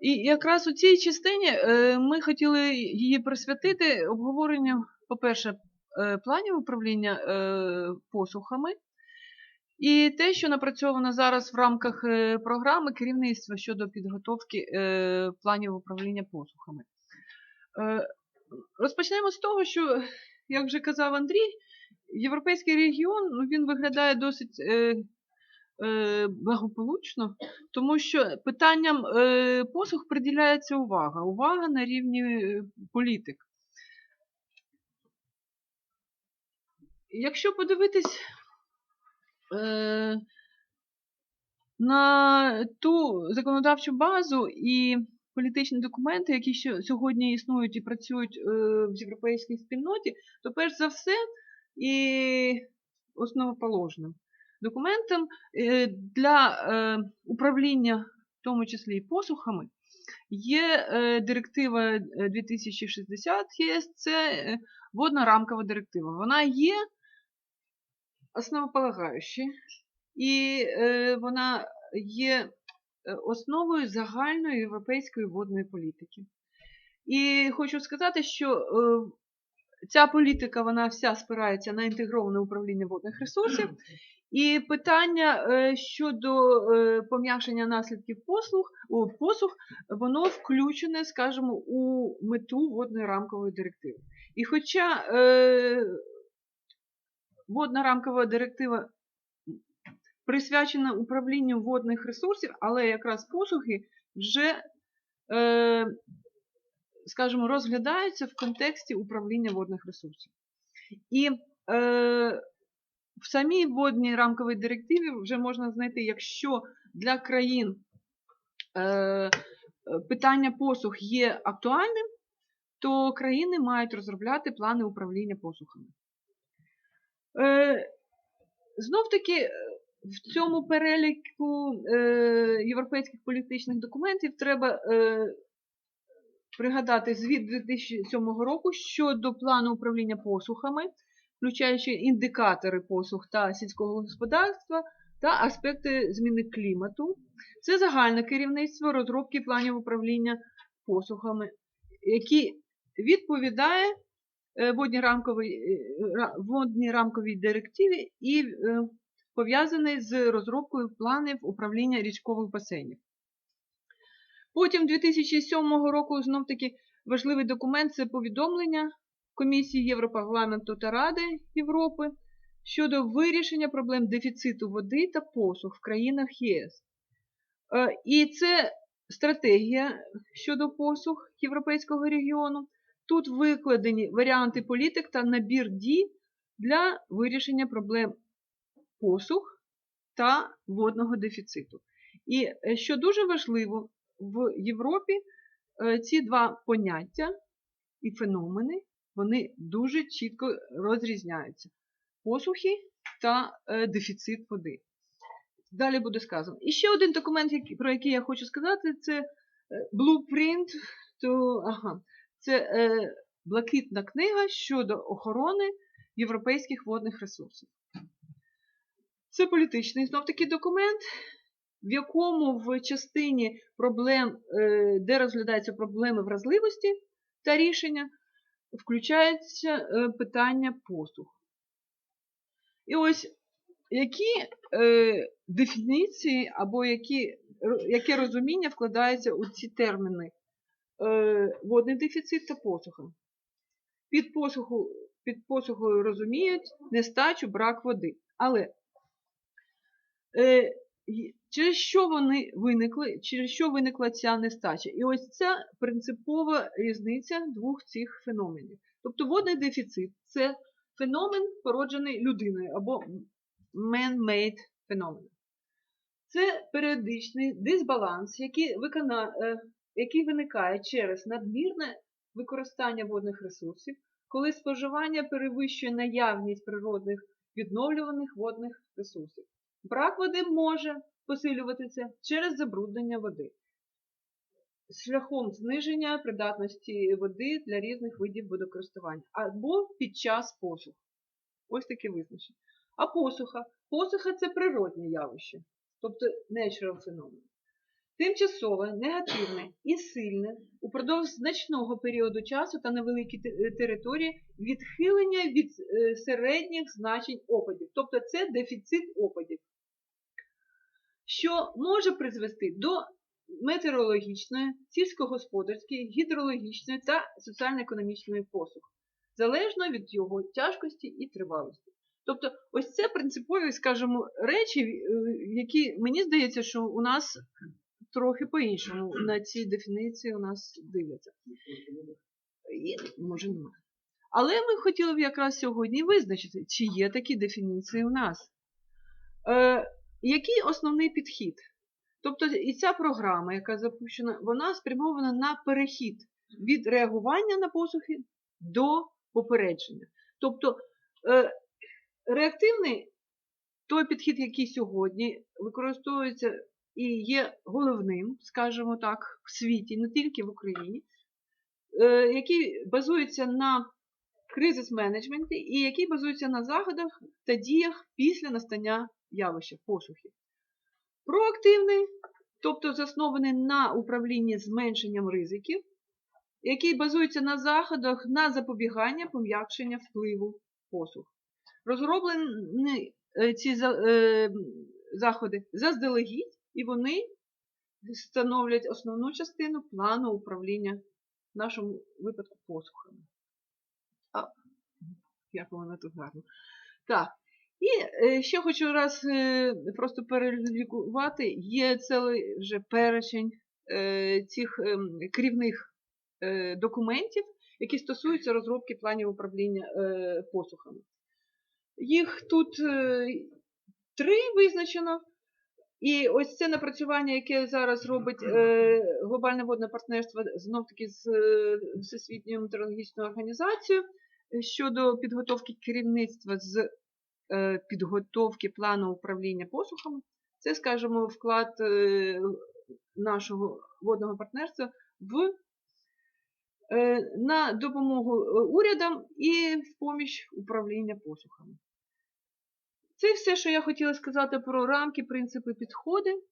І якраз у цій частині е, ми хотіли її присвятити обговоренню, по-перше, е, планів управління е, посухами, і те, що напрацьовано зараз в рамках програми керівництва щодо підготовки планів управління посухами. Розпочнемо з того, що, як вже казав Андрій, європейський регіон ну, він виглядає досить благополучно, тому що питанням е, послуг приділяється увага. Увага на рівні е, політик. Якщо подивитись е, на ту законодавчу базу і політичні документи, які сьогодні існують і працюють е, в європейській спільноті, то перш за все і основоположним документом е, для е, управління, в тому числі і посухами, є е, директива е, 2060 ЄС, це водна рамкова директива. Вона є основополагаючою і е, вона є е, основою загальної європейської водної політики. І хочу сказати, що ця політика вона вся спирається на інтегроване управління водних ресурсів. І питання е, щодо е, пом'якшення наслідків послуг, послуг, воно включене, скажімо, у мету водної рамкової директиви. І хоча е, водна рамкова директива присвячена управлінню водних ресурсів, але якраз послуги вже, скажімо, розглядаються в контексті управління водних ресурсів. І е, в самій водній рамковій директиві вже можна знайти, якщо для країн е, питання послуг є актуальним, то країни мають розробляти плани управління послухами. Е, знов таки, в цьому переліку е, європейських політичних документів треба е, пригадати звіт 2007 року щодо плану управління послухами, включаючи індикатори послуг та сільського господарства та аспекти зміни клімату. Це загальне керівництво розробки планів управління послухами, які відповідає е, водній рамковій, е, рамковій директиві і е, пов'язаний з розробкою планів управління річкових басейнів. Потім 2007 року знов таки важливий документ це повідомлення Комісії Європарламенту та Ради Європи щодо вирішення проблем дефіциту води та послуг в країнах ЄС. Е, І це стратегія щодо послуг Європейського регіону. Тут викладені варіанти політик та набір дій для вирішення проблем послуг та водного дефіциту. І е, що дуже важливо, в Європі е, ці два поняття і феномени вони дуже чітко розрізняються: посухи та е, дефіцит води. Далі буде сказано. І ще один документ, про який я хочу сказати, це е, blueprint, то, ага, це е, блакитна книга щодо охорони європейських водних ресурсів. Це політичний знов-таки документ, в якому в частині проблем, е, де розглядаються проблеми вразливості та рішення, включається е, питання послуг. І ось які е, дефініції або які, яке розуміння вкладається у ці терміни водний дефіцит та посуха. Під, посуху, під посухою розуміють нестачу, брак води. Але через що вони виникли, через що виникла ця нестача? І ось ця принципова різниця двох цих феноменів. Тобто водний дефіцит це феномен, породжений людиною або man-made феномен. Це періодичний дисбаланс, який, викона, е, який виникає через надмірне використання водних ресурсів, коли споживання перевищує наявність природних відновлюваних водних ресурсів. Брак води може посилюватися через забруднення води шляхом зниження придатності води для різних видів водокористування або під час посух. Ось таке визначення. А посуха. Посуха це природне явище, тобто natural феномен. тимчасове, негативне і сильне упродовж значного періоду часу та на великій е, території відхилення від е, середніх значень опадів. Тобто це дефіцит опадів, що може призвести до метеорологічної, сільськогосподарської, гідрологічної та соціально-економічної посух, залежно від його тяжкості і тривалості. Тобто, ось це принципові, скажімо, речі, е, які мені здається, що у нас трохи по-іншому на ці дефініції у нас дивляться. І, може, немає. Але ми хотіли б якраз сьогодні визначити, чи є такі дефініції у нас. Е, який основний підхід? Тобто і ця програма, яка запущена, вона спрямована на перехід від реагування на посухи до попередження. Тобто е, реактивний той підхід, який сьогодні використовується і є головним, скажімо так, в світі, не тільки в Україні, е, який базується на кризис-менеджменті і який базується на заходах та діях після настання явища посухи. Проактивний, тобто заснований на управлінні зменшенням ризиків, який базується на заходах на запобігання пом'якшення впливу посух. Розроблені е, ці е, заходи заздалегідь, і вони становлять основну частину плану управління в нашому випадку посухами. А, як воно тут гарно. Так. І е, ще хочу раз е, просто перелікувати, є цілий вже перечень е, цих ем, керівних документів, які стосуються розробки планів управління посухами. Їх тут три визначено. І ось це напрацювання, яке зараз робить е, глобальне водне партнерство знов таки з е, Всесвітньою метеорологічною організацією е, щодо підготовки керівництва з е, підготовки плану управління посухами. Це, скажімо, вклад е, нашого водного партнерства в е, на допомогу е, урядам і в поміч управління посухами. Це все, що я хотіла сказати про рамки, принципи, підходи.